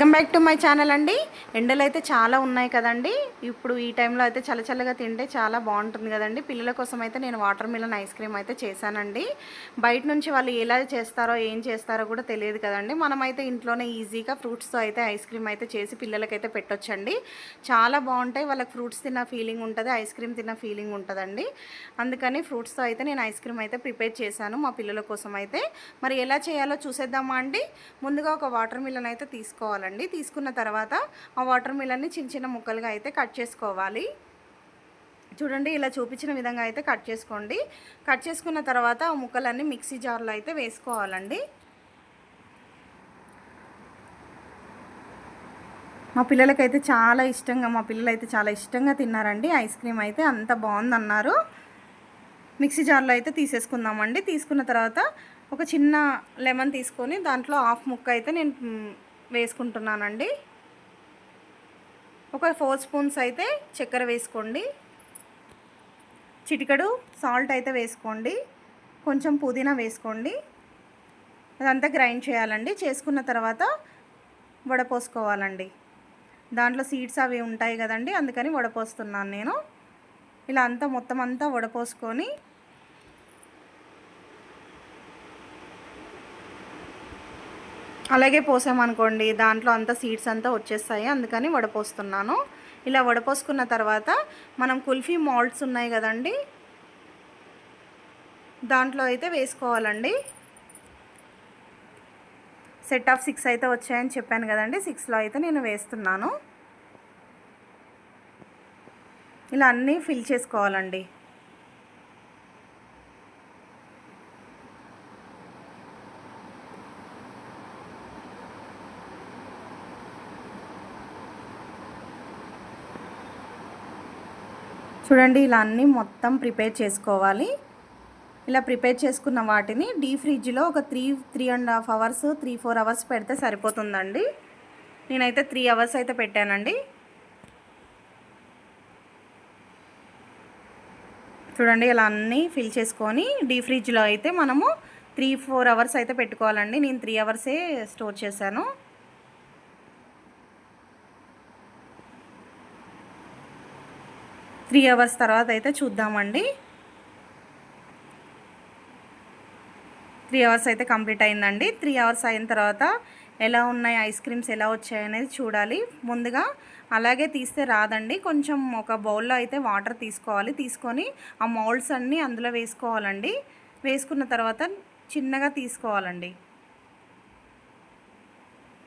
Welcome back to my channel అండి. ఎండలు అయితే చాలా ఉన్నాయి కదండి. ఇప్పుడు ఈ టైంలో అయితే చల్ల చల్లగా తింటే చాలా బాగుంటుంది కదండి. పిల్లల కోసం అయితే నేను వాటర్ మిలన్ ఐస్ క్రీమ్ అయితే చేశానండి. బయట నుంచి వాళ్ళు ఎలా చేస్తారో ఏం చేస్తారో కూడా తెలియదు కదండి. మనమైతే ఇంట్లోనే ఈజీగా ఫ్రూట్స్తో అయితే ఐస్ క్రీమ్ అయితే చేసి పిల్లలకైతే పెట్టొచ్చండి. చాలా బాగుంటాయి. వాళ్ళకి ఫ్రూట్స్ తిన్న ఫీలింగ్ ఉంటుంది ఐస్ క్రీమ్ తిన్న ఫీలింగ్ ఉంటుందండి. అందుకని ఫ్రూట్స్తో అయితే నేను ఐస్ క్రీమ్ అయితే ప్రిపేర్ చేశాను మా పిల్లల కోసం అయితే మరి ఎలా చేయాలో చూసేద్దామా అండి? ముందుగా ఒక వాటర్ మిలన్ అయితే తీసుకోవాలండి. తీసుకున్న తర్వాత ఆ వాటర్ మిలన్ని చిన్న చిన్న ముక్కలుగా అయితే కట్ చేసుకోవాలి. చూడండి ఇలా చూపించిన విధంగా అయితే కట్ చేసుకోండి. కట్ చేసుకున్న తర్వాత ఆ ముక్కలన్నీ మిక్సీ జార్లో అయితే వేసుకోవాలండి. మా పిల్లలకైతే చాలా ఇష్టంగా మా పిల్లలు అయితే చాలా ఇష్టంగా తిన్నారండి. ఐస్ క్రీమ్ అయితే అంత బాగుందన్నారు. మిక్సీ జార్లో అయితే తీసేసుకుందామండి. తీసుకున్న తర్వాత ఒక చిన్న లెమన్ తీసుకొని దాంట్లో హాఫ్ ముక్క అయితే నేను వేసుకుంటున్నానండి. ఒక ఫోర్ స్పూన్స్ అయితే చక్కెర వేసుకోండి. చిటికడు సాల్ట్ అయితే వేసుకోండి. కొంచెం పుదీనా వేసుకోండి. అదంతా గ్రైండ్ చేయాలండి. చేసుకున్న తర్వాత వడపోసుకోవాలండి. దాంట్లో సీడ్స్ అవి ఉంటాయి కదండి అందుకని వడపోస్తున్నాను నేను. ఇలా అంతా మొత్తం అంతా వడపోసుకొని అలాగే పోసామనుకోండి దాంట్లో అంతా సీడ్స్ అంతా వచ్చేస్తాయి అందుకని వడపోస్తున్నాను. ఇలా వడపోసుకున్న తర్వాత మనం కుల్ఫీ మాల్ట్స్ ఉన్నాయి కదండి దాంట్లో అయితే వేసుకోవాలండి. సెట్ ఆఫ్ సిక్స్ అయితే వచ్చాయని చెప్పాను కదండి సిక్స్లో అయితే నేను వేస్తున్నాను. ఇలా అన్నీ ఫిల్ చేసుకోవాలండి. చూడండి ఇలా అన్నీ మొత్తం ప్రిపేర్ చేసుకోవాలి. ఇలా ప్రిపేర్ చేసుకున్న వాటిని డీ ఫ్రిడ్జ్లో ఒక three three and half hours three four hours పెడితే సరిపోతుందండి. నేనైతే త్రీ అవర్స్ అయితే పెట్టానండి. చూడండి ఇలా అన్నీ ఫిల్ చేసుకొని డీ ఫ్రిడ్జ్లో అయితే మనము త్రీ ఫోర్ అవర్స్ అయితే పెట్టుకోవాలండి. నేను త్రీ అవర్సే స్టోర్ చేశాను. త్రీ అవర్స్ తర్వాత అయితే చూద్దామండి. త్రీ అవర్స్ అయితే కంప్లీట్ అయిందండి. త్రీ అవర్స్ అయిన తర్వాత ఎలా ఉన్నాయి ఐస్ క్రీమ్స్ ఎలా వచ్చాయనేది చూడాలి. ముందుగా అలాగే తీస్తే రాదండి. కొంచెం ఒక బౌల్లో అయితే వాటర్ తీసుకోవాలి. తీసుకొని ఆ మౌల్డ్స్ అన్నీ అందులో వేసుకోవాలండి. వేసుకున్న తర్వాత చిన్నగా తీసుకోవాలండి.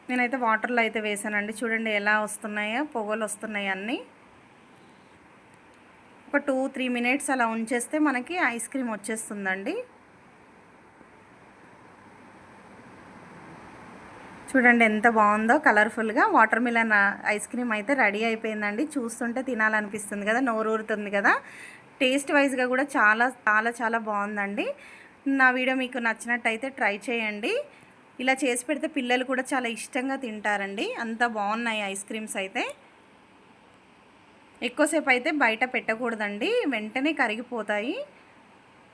నేనైతే వాటర్లో అయితే వేసానండి. చూడండి ఎలా వస్తున్నాయో పొగలు వస్తున్నాయి అన్నీ. ఒక టూ త్రీ మినిట్స్ అలా ఉంచేస్తే మనకి ఐస్ క్రీమ్ వచ్చేస్తుందండి. చూడండి ఎంత బాగుందో కలర్ఫుల్గా వాటర్ మిలన్ ఐస్ క్రీమ్ అయితే రెడీ అయిపోయిందండి. చూస్తుంటే తినాలనిపిస్తుంది కదా నోరూరుతుంది కదా. టేస్ట్ వైజ్గా కూడా చాలా చాలా చాలా బాగుందండి. నా వీడియో మీకు నచ్చినట్టయితే ట్రై చేయండి. ఇలా చేసి పెడితే పిల్లలు కూడా చాలా ఇష్టంగా తింటారండి. అంత బాగున్నాయి ఐస్ క్రీమ్స్ అయితే. ఎక్కువసేపు అయితే బయట పెట్టకూడదండి. వెంటనే కరిగిపోతాయి.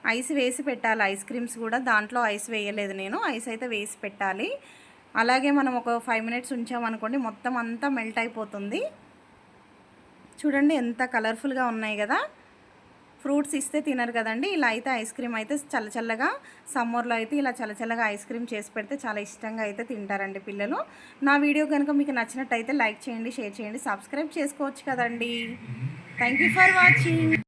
ఐస్ వేసి పెట్టాలి. ఐస్ క్రీమ్స్ కూడా దాంట్లో ఐస్ వేయలేదు నేను. ఐస్ అయితే వేసి పెట్టాలి. అలాగే మనం ఒక ఫైవ్ మినిట్స్ ఉంచామనుకోండి మొత్తం అంతా మెల్ట్ అయిపోతుంది. చూడండి ఎంత కలర్ఫుల్గా ఉన్నాయి కదా. ఫ్రూట్స్ ఇస్తే తినరు కదండి. ఇలా అయితే ఐస్ క్రీమ్ అయితే చల్ల చల్లగా సమ్మర్లో అయితే ఇలా చల్ల చల్లగా ఐస్ క్రీమ్ చేసి పెడితే చాలా ఇష్టంగా అయితే తింటారండి పిల్లలు. నా వీడియో కనుక మీకు నచ్చినట్టయితే లైక్ చేయండి షేర్ చేయండి సబ్స్క్రైబ్ చేసుకోవచ్చు కదండి. Thank you for watching.